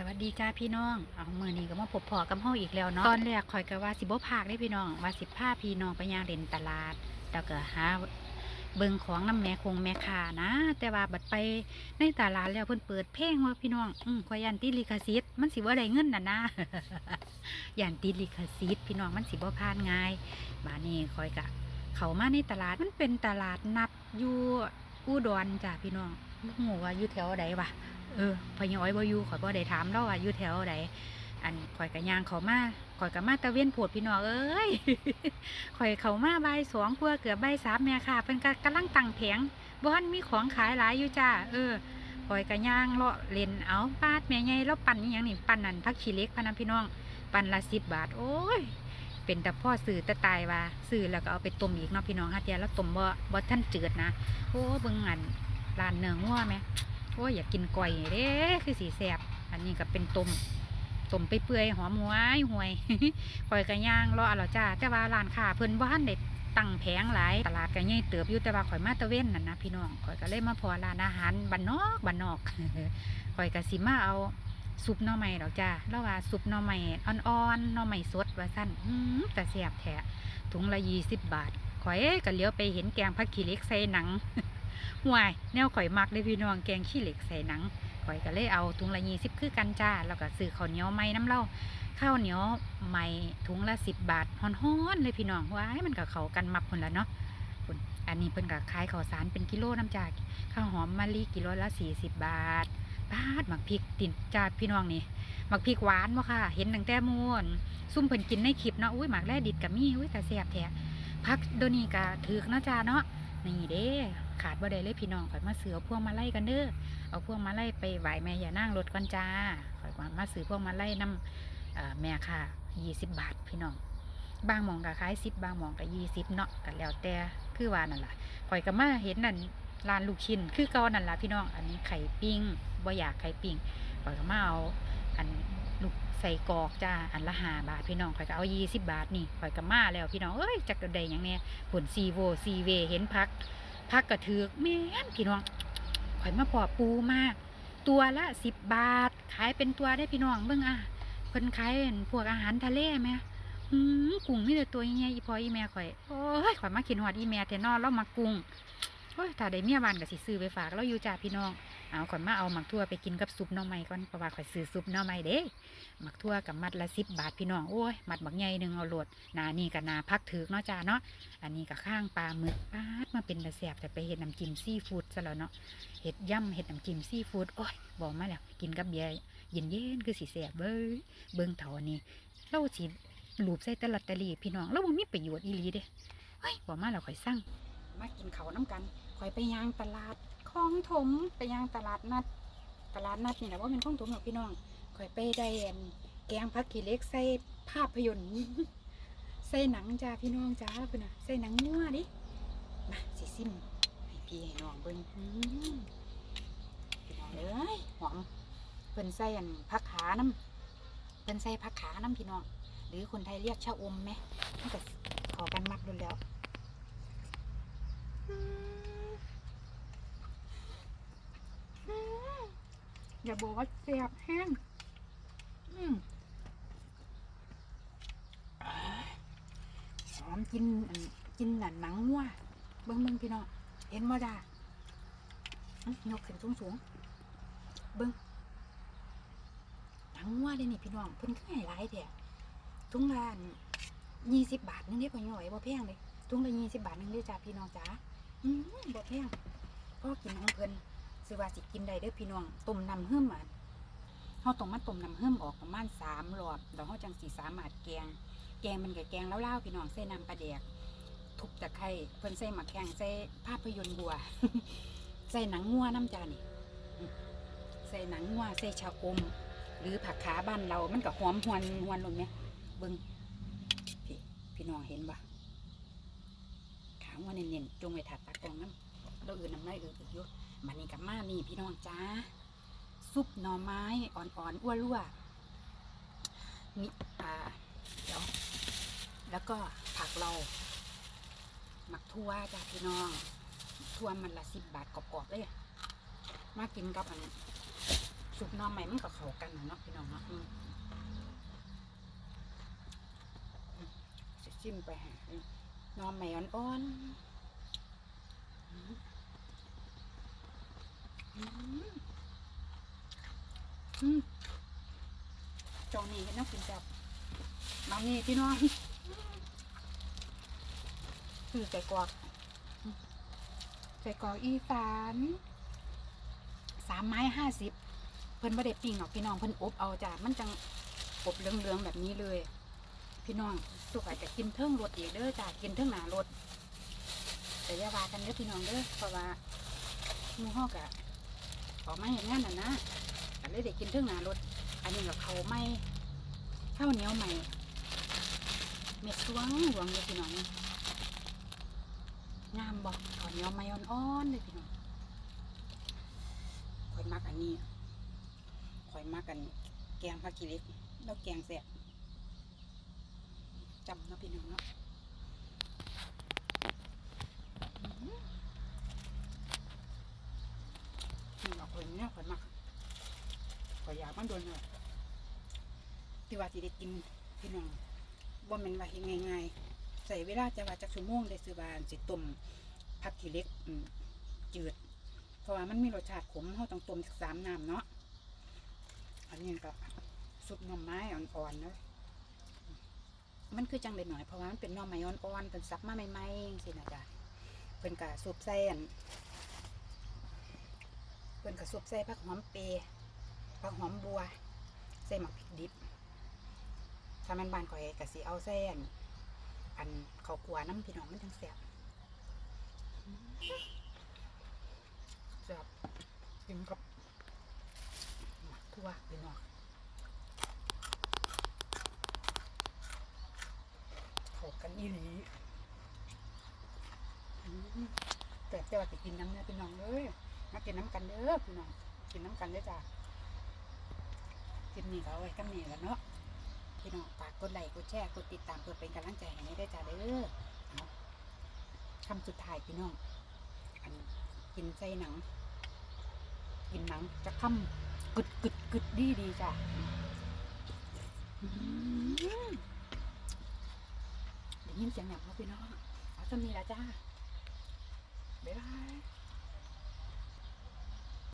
สวัสดีจ้าพี่น้อง เอามือนี้ก็มาพบพอกับเฮาอีกแล้วเนาะ ตอนแรกข่อยก็ว่าสิบ่พากได้พี่น้อง ว่าสิพาพี่น้องไปย่างเล่นตลาดแล้วก็หาเบิ่งของน้ำแม่คงแม่คานะ แต่ว่าบัดไปในตลาดแล้วเพิ่นเปิดเพลงว่าพี่น้อง อืมข่อยยันติลิขสิทธิ์มันสิบ่ได้เงินน่ะนะยันติลิขสิทธิ์พี่น้องมันสิบ่ผ่านง่ายบานี้ข่อยก็เขามาในตลาดมันเป็นตลาดนัดอยู่อุดรจ้ะพี่น้องบ่ฮู้ว่าอยู่แถวใดวะ เออพญอ้อยบ่อยู่ข่อยบ่ได้ถามเราว่าอยู่แถวใดอันข่อยก็ย่างเขามาข่อยก็มาตะเวียนโพดพี่น้องเอ้ยข่อยเขามาใบสองเพื่อเกือบใบสามแม่ค่ะเพิ่นก็กำลังตั้งแผงบ่ทันมีของขายหลายอยู่จ้าเออข่อยก็ย่างเลาะเล่นเอาปาดแม่ใหญ่แล้วปั่นอีหยังนี่ปั่นนั่นผักขี้เล็กพนันพี่น้อง ปั่นละ10บบาท โอ้ย เป็นแต่พ่อซื้อแต่ตายว่าซื้อแล้วก็เอาไปต้มอีกเนาะพี่น้องฮะเดียแล้วต้มบ่บ่ทันจืดนะโอ้เบิ่งอันร้านเนื้องัวแม่ อ้ยอยากกินก่อยเด้คือสีแสบอันนี้ก็เป็นต้มต้มไปเปื่อยหอมหวยหวยก่อยกระย่างรอเอาละจ้าแต่ว่าร้านค้าเพิ่นบ้านเด็ดตั้งแผงหลายตลาดก็ใหญ่เติบอยู่แต่ว่าข่อยมาตะเว้นนั่นนะพี่น้องข่อยก็เลยมาพอร้านอาหารบ้านนอกบ้านนอกข่อยก็สิมาเอาซุปหน่อไม้ดอกจ้าแล้วว่าซุปหน่อไม้อ่อนๆหน่อไม้สดว่าสั้นอืมแต่แสบแท้ถุงละยี่สิบบาทข่อยก็เลี้ยวไปเห็นแกงผักขี้เล็กใส่หนัง ห่วย แนวข่อยมักเลยพี่น้องแกงขี้เหล็กใส่หนัง ข่อยก็เลยเอาถุงละยี่สิบคือกันจ้า แล้วก็ซื้อข้าวเหนียวไม้น้ำเล่าข้าวเหนียวไม้ถุงละสิบบาทฮ้อนๆเลยพี่น้องว้ายมันก็เขากันมักคนละเนาะพุ่นอันนี้เพิ่นก็ขายข้าวสารเป็นกิโลน้ำจากข้าวหอมมะลิกิโลละสี่สิบบาทบาทหมักพริกติดจ้าพี่น้องนี่หมักพริกหวานบ่ค่ะ เห็นตั้งแต่ม้วนซุ่มเพิ่นกินในคลิปเนาะอุ้ยหมักแร่ดิดกับมี่อุ้ยแต่แซ่บแท้พักโดนีก็ถือกนะจ้าเนาะนี่เด้ ขาดบ่ได้เลยพี่น้องข่อยมาซื้อเอาพวงมาไล่กันเด้อเอาพวงมาไล่ไปไหวแม่อย่านั่งรถก่อนจ้าข่อยมาซื้อพวงมาไล่น้ำแม่ค่ะยี่สิบบาทพี่น้องบางหมองก็ขายสิบบางหมองก็ยี่สิบเนาะกันแล้วแต่คือว่านั่นแหละข่อยก็มาเห็นนั่นร้านลูกชิ้นคือเก่านั่นละพี่น้องอันนี้ไข่ปิ้งบ่อยากไข่ปิ้งข่อยก็มาเอาอันลูกใส่กอกจ้าอันละห้าบาทพี่น้องข่อยก็เอายี่สิบบาทนี่ข่อยก็มาแล้วพี่น้องเอ้ยจักรใดหยังเนี่ยผลซีโวซีเวเห็นพัก พักกระถือกแม่นพี่น้องข่อยมาปอปูมาก ตัวละสิบบาท ขายเป็นตัวได้พี่น้องเบิ่งอะเพิ่นขายเป็นพวกอาหารทะเลไหมอืมกุ้งมีแต่ตัวใหญ่ๆอีพออีแม่ข่อยโอ้ยข่อยมาขินหอดอีแม่แต่นอนแล้วมากุ้งโอ้ยถ้าได้เมียบ้านก็สิซื้อไปฝากแล้วอยู่จ่าพี่น้อง เอาข่อยมาเอาหมักทั่วไปกินกับซุปน่อไม้ก่อนเพราะว่าข่อยซื้อซุปน่อไม้เด้หมักทั่วกับมัดละสิบบาทพี่น้องโอ้ยมัดบักใหญ่หนึ่งเอาโหลดนานี่กับนาพักถือกเนาะจ้าเนาะอันนี้ก็ข้างปลาหมึกปาดมาเป็นระแสบแต่ไปเห็ดน้ำจิ้มซีฟู้ดซะแล้วเนาะเห็ดย่ำเห็ดน้ำจิ้มซีฟู้ดโอ้ยบอกมาแล้วกินกับเบียร์เย็นเย็นๆคือสีแสบเบ้ยเบิ่งเถานี่เราสิลูบใส่ตลอดตะลีพี่น้องเราบ่มีประโยชน์อีหลีเด้เฮ้ยบอกมาแล้วข่อยสั่ง มากินเขาน้ำกันข่อยไปย่างตลาดคลองถมไปย่างตลาดนัด ตลาดนัดนี่แหละว่าเป็นคลองถมหรอกพี่น้องข่อยไปได้อันแกงผักขี้เล็กใส่ภาพยนตร์ใส่หนังจ้าพี่น้องจ้าเพิ่นน่ะใส่หนังงัวดิมาสิซิมให้พี่ให้น้องเบิ่งอืมพี่น้องเอ้ยหอมเพิ่นใส่อันผักขาน้ำเพิ่นใส่ผักขาน้ำพี่น้องหรือคนไทยเรียกชะอมไหมมันก็ขอกันมักดูแล้วอืมอืมอย่า บอกว่าแสบแห้งอืมหอมกินอันกินหนันหนังวัวเบิ้งเบิ้งพี่น้องเห็นบ่จ้าอื้อยกขึ้นสูงสูงเบิ้งหนังวัวเด้นี่พี่น้องเพิ่นคือให้หลายแท้ทุงละยี่สิบบาทนึงเด้พ่อหน่อยบ่แพงเลยทุ่งละยี่สิบบาทนึงเด้จ้าพี่น้องจ้าอืมบ่แพงพ่อกินของเพิ่น สิว่าสิกินได้เด้อพี่น้องต้มน้ำเฮิ่มอะเฮาต้องมาต้มน้ำเฮิ่มออกประมาณสามรอบแล้วเฮาจังสิสามารถแกง แกงมันกับแกงเล่าๆพี่น้องใส่น้ำปลาแดกทุบตะไคร้เพิ่นใส่หมักแข้งใส่ภาพยนตร์บัว ใส่หนังงัวน้ำจานี่ใส่หนังงัวใส่ชาอมหรือผักขาบ้านเรา มันก็หอมหวนหวนลงเนี่ยเบิ่งพี่พี่น้องเห็นปะขางัวเน้นๆจงไว้ถัดตากองน้ำเราอื่นน้ำลาอื่นๆอยู่ มันนี่กับมานี่พี่น้องจ้าซุปหน่อไม้อ่อนๆอ้วนรั่วนี่อ่าเดี๋ยวแล้วก็ผักเราหมักทั่วจ้าพี่น้องทั่วมันละสิบบาทกรอบๆเลยมากินกับอันซุปหน่อไม้มันกับเขากันนะเนาะพี่น้องเนาะจะจิ้มไปหาน่อไม้อ่อนๆ จอนี่เห็นน้ำกินจับมานี่พี่น้องคือไก่กรอกไก่กรอกอีสานสามไม้ห้าสิบเพิ่นไ่ได้ปิ้งหรอกพี่น้องเพิ่นอบเอาจ้ะมันจังอบเหลืองๆแบบนี้เลย พี่น้องสุกอาจจะกินเทิงรสอีกเด้อจ้ะกินเทิงหนารสแต่อย่าว่ากันเด้อพี่น้องเด้อเพราะว่าหมูฮอกอะ ออกมาเห็นงานน่ะนะแต่เลยได้กินเทิงหนารสอันนี้กับเขาไม่ข้าวเหนียวใหม่เม็ดสวงหวงเลยพี่น้องงามบอกข้าวเหนียวใหม่อ่อนๆเลยพี่น้องข่อยมักอันนี้ข่อยมักกันแกงผักกีเล็กแล้วแกงแซ่บจำเนาะพี่น้องเนาะ นี่เนเนี่ยคนมากขอยอยากมันโดนเลยที่ว่าที่ได้กินพี่น้องบ่แม่นว่าเฮ็ดง่ายๆใส่เวลาจะว่าจักชั่วโมงได้ซื้อบานสิต้มผักขี้เล็กอืมจืด เพราะว่ามันมีรสชาติขมเฮาต้องต้มสักสามน้ำเนาะอันนี้ก็ซุปหน่อไม้อ่อนๆนะมันคือจังเด็หน่อยเพราะว่ามันเป็นหน่อไม้อ่อนๆเป็นซับมาใหม่ๆสินะจ๊ะเป็นกะซุปใส่อัน เป็นกะซุปใส่ผักหอมเปรย์ผักหอมบัว ใส่หมักพริกดิบถ้ามันบานก่อยกะสิเอาใส่อันอันข้ากลัวน้ำพี่น้องมันจังแซ่บแซ่บกินกับหมักทั่วพี่น้องเข้ากันอีหลีแต่แต่ว่าจะกินน้ำเนี่ยพี่น้องเลย มากินน้ำกันเด้อพี่น้องกินน้ำกันเด้อจ้ะคลิปนี้ก็เอาไว้กันนี่แล้วเนาะพี่น้องฝากกดไลค์กดแชร์กดติดตามเพื่อเป็นกำลังใจให้ได้จ้ะเด้อเอาคำสุดท้ายพี่น้องอันกินใส่หนัง กินหนังจะคำกึดกึดกึดดีดีจ้ะอืมได้ยินเสียงหนังว่าพี่น้องเอาจำนี้ละจ้าบ๊ายบาย